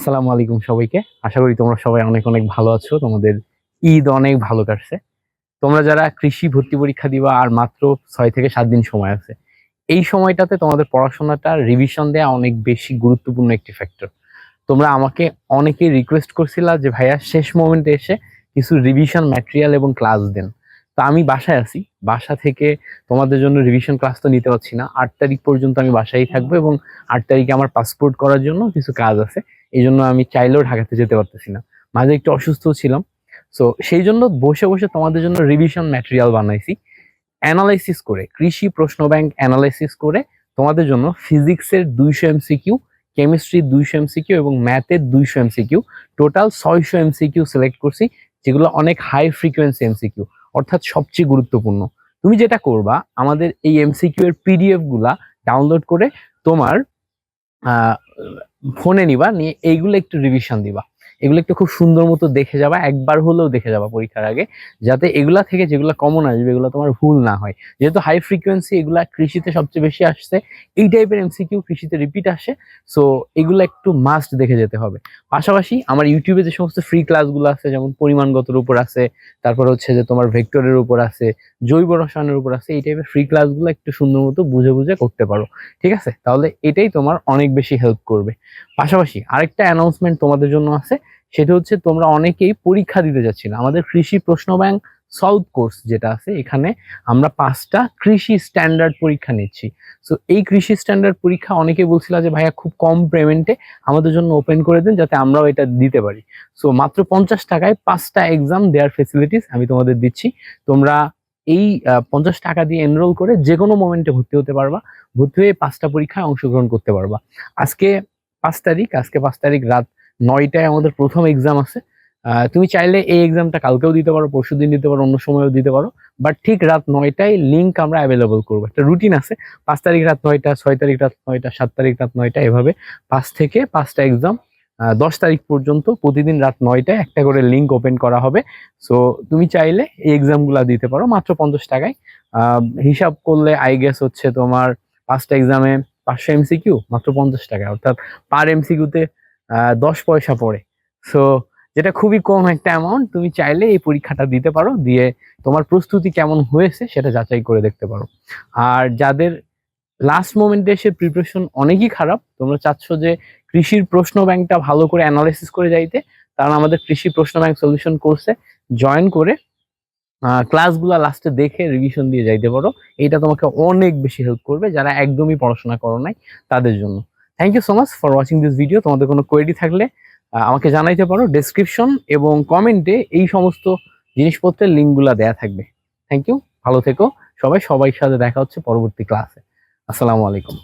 আসসালামু আলাইকুম সবাইকে। আশা করি তোমরা সবাই অনেক অনেক ভালো আছো। তোমাদের ঈদ অনেক ভালো কাটছে। তোমরা যারা কৃষি ভর্তি পরীক্ষা দিবা আর মাত্র ছয় থেকে সাত দিন সময় আছে, এই সময়টাতে তোমাদের পড়াশোনাটা রিভিশন দেওয়া অনেক বেশি গুরুত্বপূর্ণ একটি ফ্যাক্টর তোমরা আমাকে অনেকেই রিকোয়েস্ট করছিলা যে, ভাইয়া, শেষ মোমেন্টে এসে কিছু রিভিশন ম্যাটেরিয়াল এবং ক্লাস দেন। তো আমি বাসায় আছি। বাসা থেকে তোমাদের জন্য রিভিশন ক্লাস তো নিতে পারছি না। আট তারিখ পর্যন্ত আমি বাসায় থাকব এবং আট তারিখে আমার পাসপোর্ট করার জন্য কিছু কাজ আছে। এই জন্য আমি চাইলেও ঢাকাতে যেতে পারতেছি না। মাঝে একটু অসুস্থ ছিলাম। সো সেই জন্য বসে বসে তোমাদের জন্য রিভিশন ম্যাটেরিয়াল বানাইছি। অ্যানালাইসিস করে, কৃষি প্রশ্ন ব্যাংক অ্যানালাইসিস করে তোমাদের জন্য ফিজিক্সের দুইশো এমসিকিউ কেমিস্ট্রির দুইশো এমসিকিউ এবং ম্যাথের দুইশো এমসিকিউ টোটাল ছয়শো এমসিকিউ সিলেক্ট করছি, যেগুলো অনেক হাই ফ্রিকোয়েন্সি এমসিকিউ অর্থাৎ সবচেয়ে গুরুত্বপূর্ণ। তুমি যেটা করবা, আমাদের এই এমসিকিউ এর পিডিএফগুলা ডাউনলোড করে তোমার ফোনে নিবা নিয়ে এইগুলো একটু রিভিশন দিবা। এগুলো একটু খুব সুন্দর মতো দেখে যাবা, একবার হলেও দেখে যাবা পরীক্ষার আগে, যাতে এগুলা থেকে যেগুলো কমন আসবে, এগুলো তোমার ভুল না হয়। যেহেতু হাই ফ্রিকোয়েন্সি এগুলা কৃষিতে সবচেয়ে বেশি আসছে, এই টাইপের এমসিকিউ কৃষিতে রিপিট আসে সো এগুলো একটু মাস্ট দেখে যেতে হবে। পাশাপাশি আমার ইউটিউবে যে সমস্ত ফ্রি ক্লাসগুলো আছে, যেমন পরিমাণগতর উপর আছে, তারপর হচ্ছে যে তোমার ভেক্টরের উপর আছে, জৈব রসায়নের উপর আছে, এই টাইপের ফ্রি ক্লাসগুলো একটু সুন্দর মতো বুঝে বুঝে করতে পারো। ঠিক আছে? তাহলে এটাই তোমার অনেক বেশি হেল্প করবে। পাশাপাশি আরেকটা অ্যানাউন্সমেন্ট তোমাদের জন্য আছে সেটা হচ্ছে তোমরা অনেকেই পরীক্ষা দিতে যাচ্ছি না আমাদের কৃষি প্রশ্ন ব্যাংক সাউথ কোর্স যেটা আছে, এখানে আমরা পাঁচটা কৃষি স্ট্যান্ডার্ড পরীক্ষা নিচ্ছি। সো এই কৃষি স্ট্যান্ডার্ড পরীক্ষা অনেকেই বলছিল যে, ভাইয়া, খুব কম পেমেন্টে আমাদের জন্য ওপেন করে দিন যাতে আমরাও এটা দিতে পারি। সো মাত্র পঞ্চাশ টাকায় পাঁচটা এক্সাম দেওয়ার ফেসিলিটিস আমি তোমাদের দিচ্ছি। তোমরা এই পঞ্চাশ টাকা দিয়ে এনরোল করে যে কোনো মোমেন্টে ভর্তি হতে পারবা। ভর্তি হয়ে পাঁচটা পরীক্ষায় অংশগ্রহণ করতে পারবা। আজকে পাঁচ তারিখ, আজকে পাঁচ তারিখ রাত নয়টায় আমাদের প্রথম এক্সাম আছে। তুমি চাইলে এই এক্সামটা কালকেও দিতে পারো, পরশু দিন দিতে পারো, অন্য সময়ও দিতে পারো। বাট ঠিক রাত নয়টায় লিঙ্ক আমরা অ্যাভেলেবল করব। একটা রুটিন আছে, পাঁচ তারিখ রাত নয়টা, ছয় তারিখ রাত নয়টা, সাত তারিখ রাত নয়টা, এভাবে পাঁচ থেকে পাঁচটা এক্সাম দশ তারিখ পর্যন্ত প্রতিদিন রাত নয়টায় একটা করে লিঙ্ক ওপেন করা হবে। সো তুমি চাইলে এই এক্সামগুলো দিতে পারো, মাত্র পঞ্চাশ টাকায়। হিসাব করলে আই গেস হচ্ছে তোমার পাঁচটা এক্সামে পাঁচশো এমসিকিউ মাত্র পঞ্চাশ টাকায়। অর্থাৎ পার এমসিকিউতে দশ পয়সা পড়ে। সো যেটা খুবই কম একটা অ্যামাউন্ট তুমি চাইলে এই পরীক্ষাটা দিতে পারো, দিয়ে তোমার প্রস্তুতি কেমন হয়েছে সেটা যাচাই করে দেখতে পারো। আর যাদের লাস্ট মোমেন্টে এসে প্রিপারেশন অনেকই খারাপ, তোমরা চাচ্ছ যে কৃষির প্রশ্ন ব্যাংকটা ভালো করে অ্যানালাইসিস করে যাইতে কারণ আমাদের কৃষি প্রশ্ন ব্যাংক সলিউশন কোর্সে জয়েন করে ক্লাসগুলো লাস্টে দেখে রিভিশন দিয়ে যাইতে পারো। এটা তোমাকে অনেক বেশি হেল্প করবে যারা একদমই পড়াশোনা করো নাই তাদের জন্য। Thank you so much for watching this video তোমাদের কোনো কোয়েরি থাকলে আমাকে জানাইতে পারো ডেসক্রিপশন এবং কমেন্টে এই সমস্ত জিনিসপত্রের লিঙ্কগুলো দেয়া থাকবে। থ্যাংক ইউ ভালো থেকো। সবাই সবাই সাথে দেখা হচ্ছে পরবর্তী ক্লাসে আসসালামু আলাইকুম।